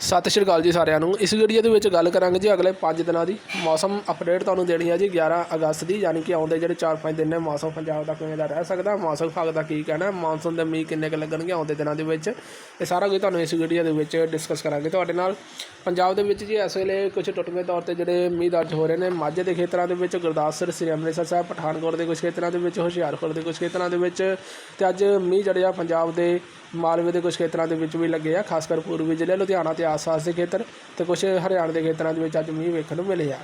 ਸਤਿ ਸ਼੍ਰੀ ਅਕਾਲ ਜੀ ਸਾਰਿਆਂ ਨੂੰ। ਇਸ ਵੀਡੀਓ ਦੇ ਵਿੱਚ ਗੱਲ ਕਰਾਂਗੇ ਜੀ ਅਗਲੇ 5 ਦਿਨਾਂ ਦੀ ਮੌਸਮ ਅਪਡੇਟ ਤੁਹਾਨੂੰ ਦੇਣੀ ਹੈ ਜੀ 11 ਅਗਸਤ ਦੀ, ਯਾਨੀ ਕਿ ਆਉਂਦੇ ਜਿਹੜੇ 4-5 ਦਿਨ ਨੇ, ਮੌਸਮ ਪੰਜਾਬ ਦਾ ਕਿਵੇਂ ਦਾ ਰਹਿ ਸਕਦਾ, ਮੌਸਮ ਵਿਭਾਗ ਦਾ ਕੀ ਕਹਿਣਾ ਮੌਨਸੂਨ ਦੇ ਮੀਂਹ ਕਿੰਨੇ ਕੁ ਲੱਗਣਗੇ ਆਉਂਦੇ ਦਿਨਾਂ ਦੇ ਵਿੱਚ। ਇਹ ਸਾਰਾ ਕੁਝ ਤੁਹਾਨੂੰ ਇਸ ਵੀਡੀਓ ਦੇ ਵਿੱਚ ਡਿਸਕਸ ਕਰਾਂਗੇ। ਤੁਹਾਡੇ ਨਾਲ ਪੰਜਾਬ ਦੇ ਵਿੱਚ ਜੀ ਇਸ ਵੇਲੇ ਕੁਝ ਟੁੱਟਵੇਂ ਤੌਰ ਤੇ ਜਿਹੜੇ ਮੀਂਹ ਦਰਜ ਹੋ ਰਹੇ ਨੇ, ਮਾਝੇ ਦੇ ਖੇਤਰਾਂ ਦੇ ਵਿੱਚ ਗੁਰਦਾਸਪੁਰ ਸ੍ਰੀ ਅੰਮ੍ਰਿਤਸਰ ਸਾਹਿਬ, ਪਠਾਨਕੋਟ ਦੇ ਕੁਝ ਖੇਤਰਾਂ ਦੇ ਵਿੱਚ, ਹੁਸ਼ਿਆਰਪੁਰ ਦੇ ਕੁਝ ਖੇਤਰਾਂ ਦੇ ਵਿੱਚ ਤੇ ਅੱਜ ਮੀਂਹ ਜਿਹੜੇ ਆ ਪੰਜਾਬ ਦੇ ਮਾਲਵੇ ਦੇ ਕੁਝ ਖੇਤਰਾਂ ਦੇ ਵਿੱਚ ਵੀ ਲੱਗੇ ਆ, ਖਾਸ ਕਰ ਪੂਰਬੀ ਜ਼ਿਲ੍ਹੇ ਲੁਧਿਆਣਾ ਤੇ ਆਸ-ਪਾਸ ਦੇ ਖੇਤਰ ਤੇ ਕੁਝ ਹਰਿਆਣਾ ਦੇ ਖੇਤਰਾਂ ਦੇ ਵਿੱਚ ਅੱਜ ਮੀਂਹ ਵੇਖਣ ਨੂੰ ਮਿਲੇ ਆ।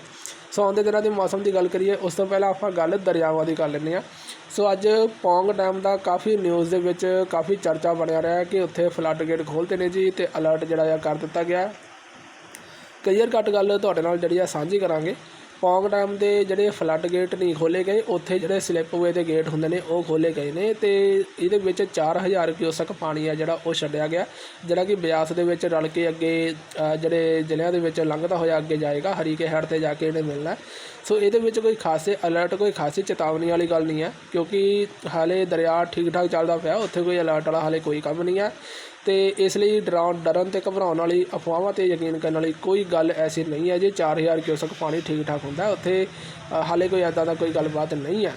ਸੋ ਆਉਂਦੇ ਦਿਨਾਂ ਦੇ ਮੌਸਮ ਦੀ ਗੱਲ ਕਰੀਏ, ਉਸ ਤੋਂ ਪਹਿਲਾਂ ਆਪਾਂ ਗੱਲ ਦਰਿਆਵਾਂ ਦੀ ਕਰ ਲੈਂਦੇ ਆ ਸੋ ਅੱਜ ਪੌਂਗ ਡੈਮ ਦਾ ਕਾਫੀ ਨਿਊਜ਼ ਦੇ ਵਿੱਚ ਕਾਫੀ ਚਰਚਾ ਬਣਿਆ ਰਿਹਾ ਕਿ ਉੱਥੇ ਫਲੱਡ ਗੇਟ ਖੋਲ੍ਹਤੇ ਨੇ ਜੀ ਤੇ ਅਲਰਟ ਜਿਹੜਾ ਆ ਕਰ ਦਿੱਤਾ ਗਿਆ। ਕਲੀਅਰ ਕੱਟ ਗੱਲ ਤੁਹਾਡੇ ਨਾਲ ਜਿਹੜੀ ਆ ਸਾਂਝੀ ਕਰਾਂਗੇ। ਪੌਂਗ ਡੈਮ ਦੇ ਜਿਹੜੇ ਫਲੱਡ ਗੇਟ ਨਹੀਂ ਖੋਲੇ ਗਏ, ਉੱਥੇ ਜਿਹੜੇ ਸਲਿੱਪਵੇ ਦੇ ਗੇਟ ਹੁੰਦੇ ਨੇ, ਉਹ ਖੋਲੇ ਗਏ ਨੇ ਤੇ ਇਹਦੇ ਵਿੱਚ 4000 ਕਿਊਸਕ ਪਾਣੀ ਆ ਜਿਹੜਾ ਉਹ ਛੱਡਿਆ ਗਿਆ, ਜਿਹੜਾ ਕਿ ਬਿਆਸ ਦੇ ਵਿੱਚ ਰਲ ਕੇ ਅੱਗੇ ਜਿਹੜੇ ਜ਼ਿਲ੍ਹਿਆਂ ਦੇ ਵਿੱਚ ਲੰਘਦਾ ਹੋਇਆ ਅੱਗੇ ਜਾਏਗਾ, ਹਰੀਕੇ ਹੈਡ ਤੇ ਜਾ ਕੇ ਇਹਨੇ ਮਿਲਣਾ। ਸੋ ਇਹਦੇ ਵਿੱਚ ਕੋਈ ਖਾਸੇ ਅਲਰਟ ਕੋਈ ਖਾਸੀ ਚੇਤਾਵਨੀ ਵਾਲੀ ਗੱਲ ਨਹੀਂ ਹੈ ਕਿਉਂਕਿ ਹਾਲੇ ਦਰਿਆ ਠੀਕ ਠਾਕ ਚੱਲਦਾ ਪਿਆ, ਉੱਥੇ ਕੋਈ ਅਲਰਟ ਵਾਲਾ ਹਾਲੇ ਕੋਈ ਕੰਮ ਨਹੀਂ ਹੈ ਤੇ ਇਸ ਲਈ ਡਰਾਉਣ, ਡਰਨ ਤੇ ਘਬਰਾਉਣ ਵਾਲੀ ਅਫਵਾਹਾਂ ਤੇ ਯਕੀਨ ਕਰਨ ਵਾਲੀ ਕੋਈ ਗੱਲ ਐਸੀ ਨਹੀਂ ਹੈ ਜੇ 4000 ਕਿਊਸਕ ਪਾਣੀ ਠੀਕ ਠਾਕ ਹੁੰਦਾ ਉੱਥੇ ਹਾਲੇ ਕੋਈ ਐਦਾਂ ਦਾ ਕੋਈ ਗੱਲਬਾਤ ਨਹੀਂ ਹੈ।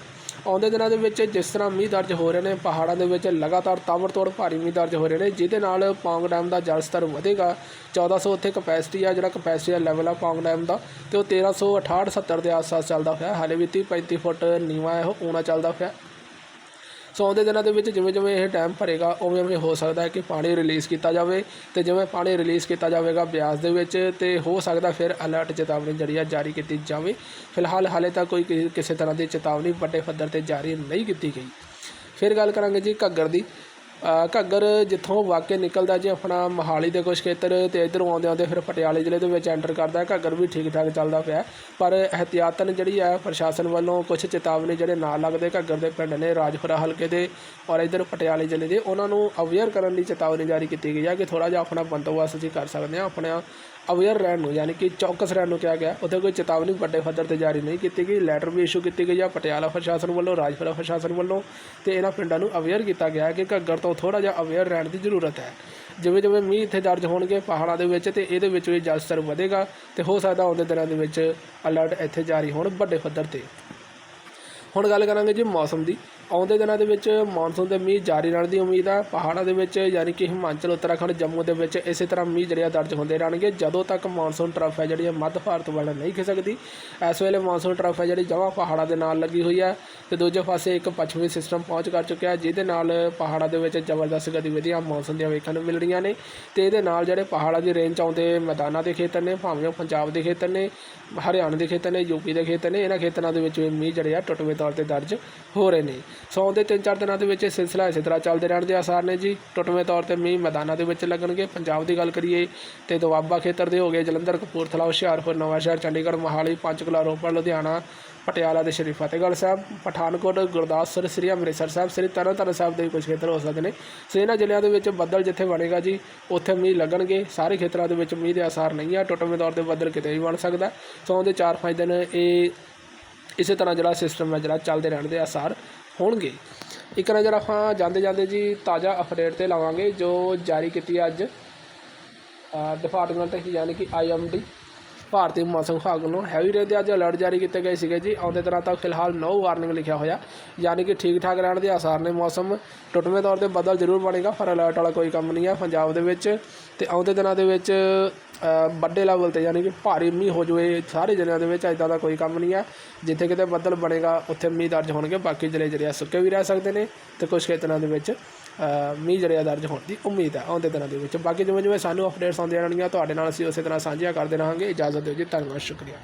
ਆਉਂਦੇ ਦਿਨਾਂ ਦੇ ਵਿੱਚ ਜਿਸ ਤਰ੍ਹਾਂ ਮੀਂਹ ਦਰਜ ਹੋ ਰਹੇ ਨੇ, ਪਹਾੜਾਂ ਦੇ ਵਿੱਚ ਲਗਾਤਾਰ ਤਾਬੜਤੋੜ ਭਾਰੀ ਮੀਂਹ ਦਰਜ ਹੋ ਰਹੇ ਨੇ, ਜਿਹਦੇ ਨਾਲ ਪੌਂਗ ਡੈਮ ਦਾ ਜਲ ਸਤਰ ਵਧੇਗਾ। 1400 ਉੱਥੇ ਕਪੈਸਿਟੀ ਆ, ਜਿਹੜਾ ਕਪੈਸਿਟੀ ਦਾ ਲੈਵਲ ਆ ਪੌਂਗ ਡੈਮ ਦਾ ਤੇ ਉਹ 1368 70 ਦੇ ਆਸ-ਪਾਸ ਚੱਲਦਾ ਹੋਇਆ, ਹਾਲੇ ਵੀ 30 35 ਫੁੱਟ ਨੀਵਾਂ ਹੈ, ਉਹ ਊਣਾ ਚੱਲਦਾ ਪਿਆ ਆਉਂਦੇ ਦਿਨਾਂ ਦੇ ਵਿੱਚ ਜਿਵੇਂ ਜਿਵੇਂ ਇਹ ਡੈਮ ਭਰੇਗਾ, ਉਵੇਂ ਉਵੇਂ ਹੋ ਸਕਦਾ ਹੈ ਕਿ ਪਾਣੀ ਰਿਲੀਜ਼ ਕੀਤਾ ਜਾਵੇ ਤੇ ਜਿਵੇਂ ਪਾਣੀ ਰਿਲੀਜ਼ ਕੀਤਾ ਜਾਵੇਗਾ ਬਿਆਸ ਦੇ ਵਿੱਚ ਤੇ ਹੋ ਸਕਦਾ ਫਿਰ ਅਲਰਟ ਚੇਤਾਵਨੀ ਜਿਹੜੀ ਆ ਜਾਰੀ ਕੀਤੀ ਜਾਵੇ। ਫਿਲਹਾਲ ਹਾਲੇ ਤੱਕ ਕੋਈ ਕਿਸੇ- ਤਰ੍ਹਾਂ ਦੀ ਚੇਤਾਵਨੀ ਵੱਡੇ ਪੱਧਰ ਤੇ ਜਾਰੀ ਨਹੀਂ ਕੀਤੀ ਗਈ। ਫਿਰ ਗੱਲ ਕਰਾਂਗੇ ਜੀ ਘੱਗਰ ਦੀ। ਘੱਗਰ ਜਿੱਥੋਂ ਵਾਕਿਆ ਨਿਕਲਦਾ ਜੀ ਆਪਣਾ ਮਹਾਲੀ ਦੇ ਕੁਝ ਖੇਤਰ ਤੇ ਇਧਰੋਂ ਆਉਂਦੇ ਆਉਂਦੇ ਫਿਰ ਪਟਿਆਲੇ ਜ਼ਿਲ੍ਹੇ ਦੇ ਵਿੱਚ ਐਂਟਰ ਕਰਦਾ, ਘੱਗਰ ਵੀ ਠੀਕ ਠਾਕ ਚੱਲਦਾ ਪਿਆ। ਪਰ ਅਹਤਿਆਤਨ ਜਿਹੜੀ ਹੈ ਪ੍ਰਸ਼ਾਸਨ ਵੱਲੋਂ ਕੁਝ ਚੇਤਾਵਨੀ ਜਿਹੜੇ ਨਾਲ ਲੱਗਦੇ ਘੱਗਰ ਦੇ ਪਿੰਡ ਨੇ ਰਾਜਪੁਰਾ ਹਲਕੇ ਦੇ ਔਰ ਇਧਰ ਪਟਿਆਲੇ ਜ਼ਿਲ੍ਹੇ ਦੇ, ਉਹਨਾਂ ਨੂੰ ਅਵੇਅਰ ਕਰਨ ਲਈ ਚੇਤਾਵਨੀ ਜਾਰੀ ਕੀਤੀ ਗਈ ਹੈ ਕਿ ਥੋੜਾ ਜਿਹਾ ਆਪਣਾ ਬੰਦੋਬਸਤ ਜੀ ਕਰ ਸਕਦੇ ਹਾਂ, ਆਪਣਾ ਅਵੇਅਰ ਰਹਿਣ ਨੂੰ, ਯਾਨੀ ਕਿ ਚੌਕਸ ਰਹਿਣ ਨੂੰ ਕਿਹਾ ਗਿਆ। ਉੱਥੇ ਕੋਈ ਚੇਤਾਵਨੀ ਵੱਡੇ ਪੱਧਰ ਤੇ ਜਾਰੀ ਨਹੀਂ ਕੀਤੀ ਗਈ। ਲੈਟਰ ਵੀ ਇਸ਼ੂ ਕੀਤੀ ਗਈ ਆ, ਪਟਿਆਲਾ ਪ੍ਰਸ਼ਾਸਨ ਵੱਲੋਂ, ਰਾਜਪੁਰਾ ਪ੍ਰਸ਼ਾਸਨ ਵੱਲੋਂ ਤੇ ਇਹਨਾਂ ਪਿੰਡਾਂ ਨੂੰ ਅਵੇਅਰ ਕੀਤਾ ਗਿਆ ਕਿ ਘੱਗਰ ਤੋਂ ਥੋੜਾ ਜਿਹਾ ਅਵੇਅਰ ਰਹਿਣ ਦੀ ਜ਼ਰੂਰਤ ਹੈ। ਜਿਵੇਂ ਜਿਵੇਂ ਮੀਂਹ ਇੱਥੇ ਦਰਜ ਹੋਣਗੇ ਪਹਾੜਾਂ ਦੇ ਵਿੱਚ ਤੇ ਇਹਦੇ ਵਿੱਚ ਵੀ ਜਲ ਸਤਰ ਵਧੇਗਾ ਤੇ ਹੋ ਸਕਦਾ ਆਉਂਦੇ ਦਿਨਾਂ ਦੇ ਵਿੱਚ ਅਲਰਟ ਇੱਥੇ ਜਾਰੀ ਹੋਣ ਵੱਡੇ ਪੱਧਰ ਤੇ। ਹੁਣ ਗੱਲ ਕਰਾਂਗੇ ਜੀ ਮੌਸਮ ਦੀ। ਆਉਂਦੇ ਦਿਨਾਂ ਦੇ ਵਿੱਚ ਮੌਨਸੂਨ ਦੇ ਮੀਂਹ ਜਾਰੀ ਰਹਿਣ ਦੀ ਉਮੀਦ ਹੈ ਪਹਾੜਾਂ ਦੇ ਵਿੱਚ ਯਾਨੀ ਕਿ ਹਿਮਾਚਲ, ਉੱਤਰਾਖੰਡ, ਜੰਮੂ ਦੇ ਵਿੱਚ ਇਸੇ ਤਰ੍ਹਾਂ ਮੀਂਹ ਜਿਹੜੇ ਆ ਦਰਜ ਹੁੰਦੇ ਰਹਿਣਗੇ। ਜਦੋਂ ਤੱਕ ਮੌਨਸੂਨ ਟਰਫ ਹੈ ਜਿਹੜੀ ਆ, ਮੱਧ ਭਾਰਤ ਵੱਲ ਨਹੀਂ ਖਿਸਕਦੀ ਇਸ ਵੇਲੇ ਮੌਨਸੂਨ ਟਰਫ ਹੈ ਜਿਹੜੀ ਜਮਾਂ ਪਹਾੜਾਂ ਦੇ ਨਾਲ ਲੱਗੀ ਹੋਈ ਹੈ ਤੇ ਦੂਜੇ ਪਾਸੇ ਇੱਕ ਪੱਛਮੀ ਸਿਸਟਮ ਪਹੁੰਚ ਕਰ ਚੁੱਕਿਆ, ਜਿਹਦੇ ਨਾਲ ਪਹਾੜਾਂ ਦੇ ਵਿੱਚ ਜ਼ਬਰਦਸਤ ਗਤੀਵਿਧੀਆਂ ਮੌਨਸੂਨ ਦੀਆਂ ਵੇਖਣ ਨੂੰ ਮਿਲ ਰਹੀਆਂ ਨੇ ਤੇ ਇਹਦੇ ਨਾਲ ਜਿਹੜੇ ਪਹਾੜਾਂ ਦੀ ਰੇਂਜ 'ਚ ਆਉਂਦੇ, ਮੈਦਾਨਾਂ ਦੇ ਖੇਤਰ ਨੇ, ਭਾਵੇਂ ਉਹ ਪੰਜਾਬ ਦੇ ਖੇਤਰ ਨੇ, ਹਰਿਆਣਾ ਦੇ ਖੇਤਰ ਨੇ ਯੂਪੀ ਦੇ ਖੇਤਰ ਨੇ, ਇਹਨਾਂ ਖੇਤਰਾਂ ਦੇ ਵਿੱਚ ਵੀ ਮੀਂਹ ਜਿਹੜੇ ਆ ਟੁੱਟਵੇਂ ਤੌਰ ਤੇ ਦਰਜ ਹੋ ਰਹੇ ਨੇ। ਸੋ ਆਉਂਦੇ ਤਿੰਨ ਚਾਰ ਦਿਨਾਂ ਦੇ ਵਿੱਚ ਇਹ ਸਿਲਸਿਲਾ ਇਸੇ ਤਰ੍ਹਾਂ ਚੱਲਦੇ ਰਹਿਣ ਦੇ ਆਸਾਰ ਨੇ ਜੀ। ਟੁੱਟਵੇਂ ਤੌਰ ਤੇ ਮੀਂਹ ਮੈਦਾਨਾਂ ਦੇ ਵਿੱਚ ਲੱਗਣਗੇ। ਪੰਜਾਬ ਦੀ ਗੱਲ ਕਰੀਏ ਤੇ ਦੁਆਬਾ ਖੇਤਰ ਦੇ ਹੋ ਗਏ ਜਲੰਧਰ, ਕਪੂਰਥਲਾ, ਹੁਸ਼ਿਆਰਪੁਰ, ਨਵਾਂਸ਼ਹਿਰ, ਚੰਡੀਗੜ੍ਹ, ਮੋਹਾਲੀ, ਪੰਚਕੂਲਾ, ਰੋਪੜ, ਲੁਧਿਆਣਾ, ਪਟਿਆਲਾ ਦੇ ਸ਼੍ਰੀ ਫਤਿਹਗੜ੍ਹ ਸਾਹਿਬ, ਪਠਾਨਕੋਟ, ਗੁਰਦਾਸਪੁਰ, ਸ੍ਰੀ ਅੰਮ੍ਰਿਤਸਰ ਸਾਹਿਬ, ਸ੍ਰੀ ਤਰਨਤਾਰਨ ਸਾਹਿਬ ਦੇ ਵੀ ਕੁਝ ਖੇਤਰ ਹੋ ਸਕਦੇ ਨੇ। ਸੋ ਇਹਨਾਂ ਜ਼ਿਲ੍ਹਿਆਂ ਦੇ ਵਿੱਚ ਬੱਦਲ ਜਿੱਥੇ ਬਣੇਗਾ ਜੀ, ਉੱਥੇ ਮੀਂਹ ਲੱਗਣਗੇ। ਸਾਰੇ ਖੇਤਰਾਂ ਦੇ ਵਿੱਚ ਮੀਂਹ ਦੇ ਆਸਾਰ ਨਹੀਂ ਆ। ਟੁੱਟਵੇਂ ਤੌਰ ਤੇ ਬੱਦਲ ਕਿਤੇ ਵੀ ਬਣ ਸਕਦਾ। ਸੋ ਆਉਂਦੇ 4-5 ਦਿਨ ਇਹ ਇਸੇ ਤਰ੍ਹਾਂ ਜਿਹੜਾ ਸਿਸਟਮ ਹੈ ਜਿਹੜਾ ਚੱਲਦੇ ਰਹਿਣ ਦੇ ਆਸਾਰ ਹੋਣਗੇ। ਇੱਕ ਨਜ਼ਰ ਆਪਾਂ ਜਾਂਦੇ ਜਾਂਦੇ ਜੀ ਤਾਜ਼ਾ ਅਪਡੇਟ ਤੇ ਲਾਵਾਂਗੇ ਜੋ ਜਾਰੀ ਕੀਤੀ ਅੱਜ ਡਿਪਾਰਟਮੈਂਟ ਯਾਨੀ ਕਿ ਆਈਐਮਡੀ ਭਾਰਤੀ ਮੌਸਮ ਵਿਭਾਗ ਵੱਲੋਂ ਹੈਵੀ ਰੇਨ ਦੇ ਅੱਜ ਅਲਰਟ ਜਾਰੀ ਕੀਤੇ ਗਏ ਸੀਗੇ ਜੀ। ਆਉਂਦੇ ਦਿਨਾਂ ਤੱਕ ਫਿਲਹਾਲ ਨੋ ਵਾਰਨਿੰਗ ਲਿਖਿਆ ਹੋਇਆ। ਯਾਨੀ ਕਿ ਠੀਕ ਠਾਕ ਰਹਿਣ ਦੇ ਆਸਾਰ ਨੇ ਮੌਸਮ। ਟੁੱਟਵੇਂ ਤੌਰ ਤੇ ਬਦਲ ਜ਼ਰੂਰ ਬਣੇਗਾ, ਪਰ ਅਲਰਟ ਵਾਲਾ ਕੋਈ ਕੰਮ ਨਹੀਂ ਹੈ ਪੰਜਾਬ ਦੇ ਵਿੱਚ। ਤੇ ਆਉਂਦੇ ਦਿਨਾਂ ਦੇ ਵਿੱਚ ਵੱਡੇ ਲੈਵਲ ਤੇ ਯਾਨੀ ਕਿ ਭਾਰੀ ਮੀਂਹ ਹੋ ਜਾਵੇ, ਸਾਰੇ ਜ਼ਿਲ੍ਹਿਆਂ ਦੇ ਵਿੱਚ ਇੱਦਾਂ ਦਾ ਕੋਈ ਕੰਮ ਨਹੀਂ ਹੈ। ਜਿੱਥੇ ਕਿਤੇ ਬੱਦਲ ਬਣੇਗਾ, ਉੱਥੇ ਮੀਂਹ ਦਰਜ ਹੋਣਗੇ। ਬਾਕੀ ਜ਼ਿਲ੍ਹੇ ਜਿਹੜੇ ਆ ਸੁੱਕੇ ਵੀ ਰਹਿ ਸਕਦੇ ਨੇ ਤੇ ਕੁਝ ਖੇਤਰਾਂ ਦੇ ਵਿੱਚ ਮੀਂਹ ਜਿਹੜੇ ਆ ਦਰਜ ਹੋਣ ਦੀ ਉਮੀਦ ਹੈ ਆਉਂਦੇ ਦਿਨਾਂ ਦੇ ਵਿੱਚ। ਬਾਕੀ ਜਿਵੇਂ ਜਿਵੇਂ ਸਾਨੂੰ ਅਪਡੇਟਸ ਆਉਂਦੀਆਂ ਰਹਿਣਗੀਆਂ, ਤੁਹਾਡੇ ਨਾਲ ਅਸੀਂ ਉਸੇ ਤਰ੍ਹਾਂ ਸਾਂਝੀਆਂ ਕਰਦੇ ਰਹਾਂਗੇ। ਇਜਾਜ਼ਤ ਦਿਓ ਜੀ, ਧੰਨਵਾਦ, ਸ਼ੁਕਰੀਆ।